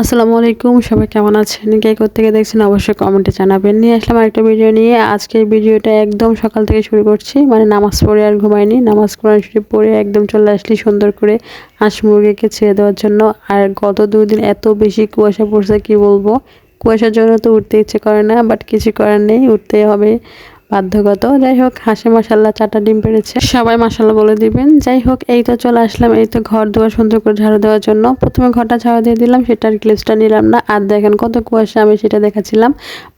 আসসালামু আলাইকুম, সবাই কেমন আছেন? কে থেকে দেখছেন অবশ্যই কমেন্টে জানাবেন। নিয়ে আসলাম আরেকটা ভিডিও নিয়ে। আজকের ভিডিওটা একদম সকাল থেকে শুরু করছি। মানে নামাজ পড়ে আর ঘুমাইনি। নামাজ কোরআন শরীফ পড়ে একদম চলে আসলি সুন্দর করে হাঁস মুরগিকে ছেড়ে দেওয়ার জন্য। আর গত দুই দিন এত বেশি কুয়াশা পড়ছে, কি বলব? কুয়াশার জন্য তো উঠতে ইচ্ছে করে না বাট কিছু করার নেই। উঠতেই হবে। বাধ্যগত। যাই হোক, হাসে মশাল্লা চারটা ডিম পেরেছে। সবাই মশাল্লা বলে দিবেন। যাই হোক, এই তো চলে আসলাম, এই তো ঘর দুয়ার সুন্দর করে ঝাড়ু দেওয়ার জন্য। প্রথমে ঘরটা ঝাড়ু দিয়ে দিলাম সেটার ক্লিপসটা নিলাম না। আর দেখেন কত কুয়াশা, আমি সেটা দেখাচ্ছিলাম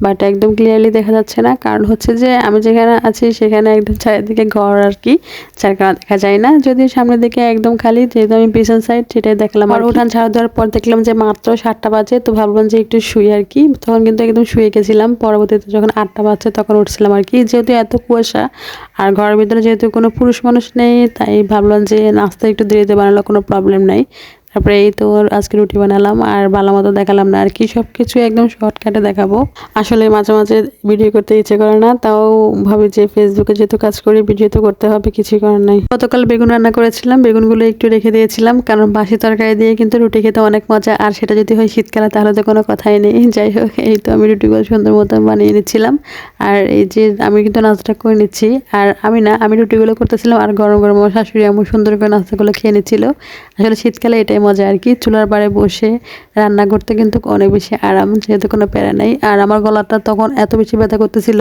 বাট একদম ক্লিয়ারলি দেখা যাচ্ছে না। কারণ হচ্ছে যে, আমি যেখানে আছি, সেখানে একদম চারিদিকে ঘর আর কি, যার দেখা যায় না। যদি সামনের দিকে একদম খালি, যেহেতু আমি পিছন সাইড সেটাই দেখলাম আর উঠান ঝাড়ু দেওয়ার পর দেখলাম যে, মাত্র সাতটা বাজে, তো ভাবলাম যে, একটু শুয়ে আর কি। তখন কিন্তু একদম শুয়ে গেছিলাম। পরবর্তীতে যখন আটটা বাজছে, তখন উঠছিলাম আর কি। যেহেতু এত কুয়াশা, আর ঘরের ভিতরে যেহেতু কোনো পুরুষ মানুষ নেই, তাই ভাবলাম যে নাস্তা একটু দেরিতে বানালে কোনো প্রবলেম নাই। তারপরে এই তো আজকে রুটি বানালাম, আর ভালো মতো দেখালাম না। আর কি সব কিছু একদম শর্টকাটে দেখাবো। আসলে মাঝে মাঝে ভিডিও করতে ইচ্ছে করে না, তাও ভাবি যে ফেসবুকে যেহেতু কাজ করি, ভিডিও তো করতে হবে কিছু করার নাই। গতকাল বেগুন রান্না করেছিলাম, বেগুনগুলো একটু রেখে দিয়েছিলাম, কারণ বাসি তরকারি দিয়ে কিন্তু রুটি খেতে অনেক মজা, আর সেটা যদি হয় শীতকালে তাহলে তো কোনো কথাই নেই। যাই হোক, এই তো আমি রুটিগুলো সুন্দর মতো বানিয়ে নিচ্ছিলাম। আর এই যে আমি কিন্তু নাস্তাটা করে নিচ্ছি, আর আমি না, আমি রুটিগুলো করতেছিলাম, আর গরম গরম শাশুড়ি আমার সুন্দর করে নাস্তাগুলো খেয়ে নিচ্ছিল। আসলে শীতকালে এটাই মজা আর কি, চুলার পাড়ে বসে রান্না করতে কিন্তু অনেক বেশি আরাম, যেহেতু কোনো প্যারা নেই। আর আমার গলাটা তখন এত বেশি ব্যথা করতেছিল,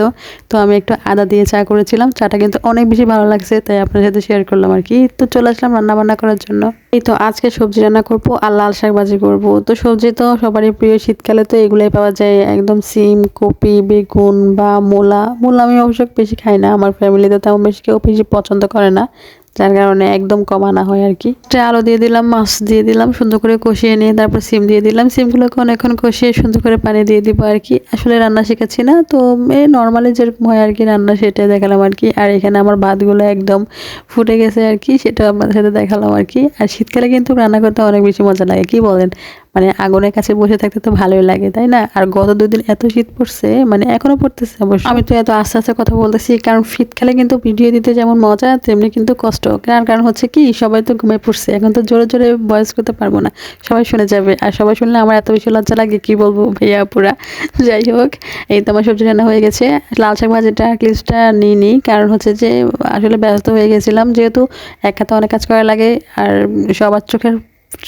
তো আমি একটু আদা দিয়ে চা করেছিলাম। চাটা কিন্তু অনেক বেশি ভালো লাগছে, তাই আপনার সাথে শেয়ার করলাম আর কি। তো চলে আসলাম রান্না বান্না করার জন্য। এই তো আজকে সবজি রান্না করব আর লাল শাক ভাজি করব। তো সবজি তো সবারই প্রিয়, শীতকালে তো এগুলোই পাওয়া যায়। একদম সিম, কপি, বেগুন বা মূলা। মূলা আমি অবশ্য বেশি খাই না, আমার ফ্যামিলিতে তেমন বেশি কেউ বেশি পছন্দ করে না। যার কারণে একদম কমানো হয় আর কি। আলু দিয়ে দিলাম, মাছ দিয়ে দিলাম, সুন্দর করে কষিয়ে নিয়ে তারপর সিম দিয়ে দিলাম। সিমগুলোকে অনেকক্ষণ কষিয়ে সুন্দর করে পানি দিয়ে দিব আর কি। আসলে রান্না শেখাচ্ছি না, তো এই নর্মালি যেরকম হয় আর কি রান্না সেটাই দেখালাম আর কি। আর এখানে আমার ভাতগুলো একদম ফুটে গেছে আর কি, সেটা আপনাদের সাথে দেখালাম আর কি। আর শীতকালে কিন্তু রান্না করতে অনেক বেশি মজা লাগে, কি বলেন? মানে আগুনের কাছে বসে থাকতে তো ভালোই লাগে, তাই না? আর গত দুদিন এত শীত পড়ছে মানে এখনও পড়তেছে অবশ্য। আমি তো এত আস্তে আস্তে কথা বলতেছি, কারণ শীতকালে কিন্তু ভিডিও দিতে যেমন মজা, তেমনি কিন্তু কষ্ট। কারণ কারণ হচ্ছে কি, সবাই তো ঘুমিয়ে পড়ছে, এখন তো জোরে জোরে বয়স করতে পারব না, সবাই শুনে যাবে। আর সবাই শুনলে আমার এত বেশি লজ্জা লাগে, কি বলব ভাইয়া পুরা যাই হোক, এই তো আমার সবজি রান্না হয়ে গেছে। লাল শাক ভাজিটা ক্লিপসটা নিই নি কারণ হচ্ছে যে, আসলে ব্যস্ত হয়ে গেছিলাম, যেহেতু এক হাতে অনেক কাজ করা লাগে, আর সবার চোখের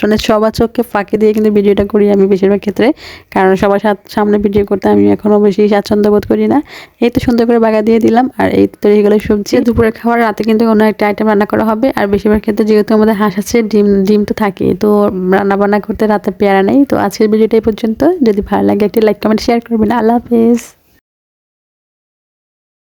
মানে সবার চোখকে ফাঁকি দিয়ে কিন্তু ভিডিওটা করি আমি বেশিরভাগ ক্ষেত্রে। কারণ সবার সামনে ভিডিও করতে আমি এখনও বেশি স্বাচ্ছন্দ্য বোধ করি না। এই তো সুন্দর করে বাগা দিয়ে দিলাম, আর এই তো গেলে সবজি। দুপুরে খাওয়ার রাতে কিন্তু অন্য একটা আইটেম রান্না করা হবে, আর বেশিরভাগ ক্ষেত্রে যেহেতু আমাদের হাঁস আছে, ডিম ডিম তো থাকে তো রান্না বান্না করতে রাতে পেয়ারা নেই। তো আজকের ভিডিওটা এই পর্যন্ত। যদি ভালো লাগে একটি লাইক কমেন্ট শেয়ার করবেন। আল্লাহ হাফেজ।